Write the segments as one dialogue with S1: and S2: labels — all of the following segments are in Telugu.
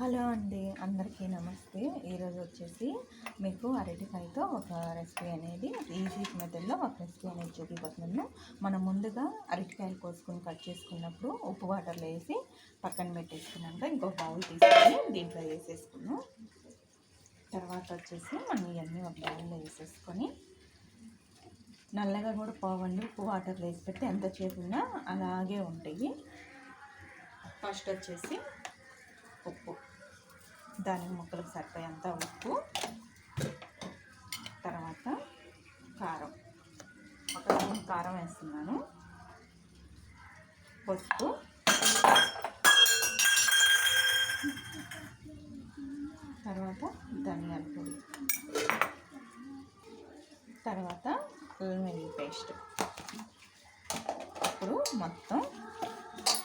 S1: హలో అండి అందరికీ నమస్తే. ఈరోజు వచ్చేసి మీకు అరటికాయతో ఒక రెసిపీ అనేది ఈజీ మెథడ్లో ఒక రెసిపీ అనేది చూపిపోతున్నాను. మనం ముందుగా అరటికాయలు కోసుకొని కట్ చేసుకున్నప్పుడు ఉప్పు వాటర్లో వేసి పక్కన పెట్టేసుకున్నాక ఇంకో బౌల్ తీసుకొని దీంట్లో వేసేసుకున్నాం. తర్వాత వచ్చేసి మనం ఇవన్నీ ఒక బౌల్లో వేసేసుకొని నల్లగా కూడా పోవండి ఉప్పు వాటర్లో వేసి పెడితే ఎంత ఉన్నా అలాగే ఉంటాయి. ఫస్ట్ వచ్చేసి దానికి ముక్కలకు సరిపోయేంత ఉప్పు తర్వాత కారం. ఒక స్పూన్ కారం వేస్తున్నాను. పసుపు. తర్వాత ధనియాల పొడి. తర్వాత వెల్లుల్లి పేస్ట్. ఇప్పుడు మొత్తం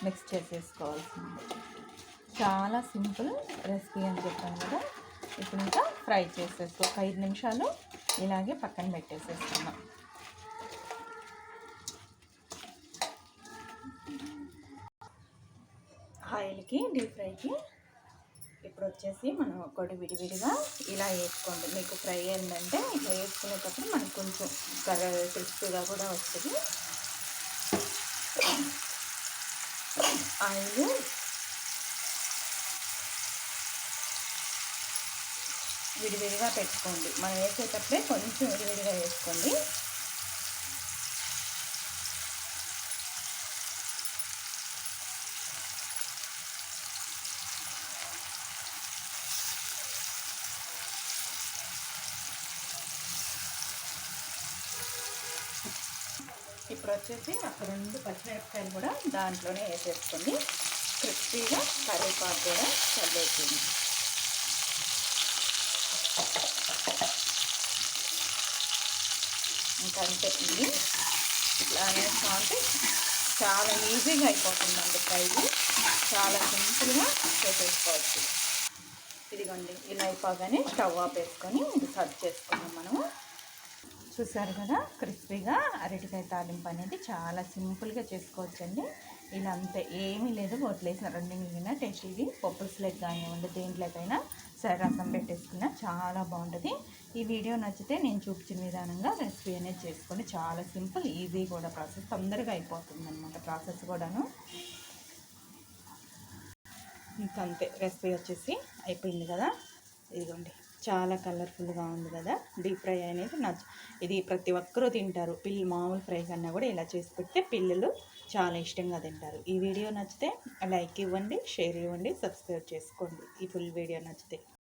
S1: మిక్స్ చేసేసుకోవాల్సింది. చాలా సింపుల్ రెసిపీ అని చెప్పాను కదా. ఇప్పుడు ఇంకా ఫ్రై చేసేసుకో. ఒక ఐదు నిమిషాలు ఇలాగే పక్కన పెట్టేసేసుకున్నాం ఆయిల్కి డీప్ ఫ్రైకి ఇప్పుడు వచ్చేసి మనం ఒకటి విడివిడిగా ఇలా వేసుకోండి. మీకు ఫ్రై ఏంటంటే ఇట్లా వేసుకునేటప్పుడు మనకు కొంచెం కర్ర క్రిస్పీగా కూడా వస్తుంది. ఆయిల్ విడివిడిగా పెట్టుకోండి. మనం వేసేటప్పుడే కొంచెం విడివిడిగా వేసుకోండి. ఇప్పుడు వచ్చేసి అక్కడ రెండు పచ్చిమిరపకాయలు కూడా దాంట్లోనే వేసేసుకోండి. క్రిస్పీగా కరివేపాకు కూడా చల్లేసింది ఇంకా అంతే ఇది ఇట్లా వేస్తూ ఉంటే చాలా ఈజీగా అయిపోతుందండి ఫ్రైలు చాలా సింపుల్గా చేసేసుకోవచ్చు. ఇదిగోండి ఇలా అయిపోగానే స్టవ్ ఆఫ్ వేసుకొని ఇది సర్వ్ చేసుకున్నాం మనము. చూసారు కదా క్రిస్పీగా అరటికాయ తాలింపు అనేది చాలా సింపుల్గా చేసుకోవచ్చండి. ఇలా అంతే ఏమీ లేదు వదిలేసిన రెండు మిగిలిన టేస్ట్ ఇది పప్పుస్లోకి కానివ్వండి దేంట్లోకైనా ఒకసారి రసం పెట్టేసుకున్నా. చాలా బాగుంటుంది. ఈ వీడియో నచ్చితే నేను చూపించిన విధానంగా రెసిపీ అనేది చేసుకోండి. చాలా సింపుల్ ఈజీ కూడా ప్రాసెస్. తొందరగా అయిపోతుంది అనమాట ప్రాసెస్ కూడాను. ఇంకంతే రెసిపీ వచ్చేసి అయిపోయింది కదా. ఇదిగోండి చాలా కలర్ఫుల్గా ఉంది కదా. డీప్ ఫ్రై అనేది నచ్చ ఇది ప్రతి ఒక్కరూ తింటారు. పిల్లలు మామూలు ఫ్రై కన్నా కూడా ఇలా చేసి పెడితే పిల్లలు చాలా ఇష్టంగా తింటారు. ఈ వీడియో నచ్చితే లైక్ ఇవ్వండి షేర్ ఇవ్వండి సబ్స్క్రైబ్ చేసుకోండి. ఈ ఫుల్ వీడియో నచ్చితే.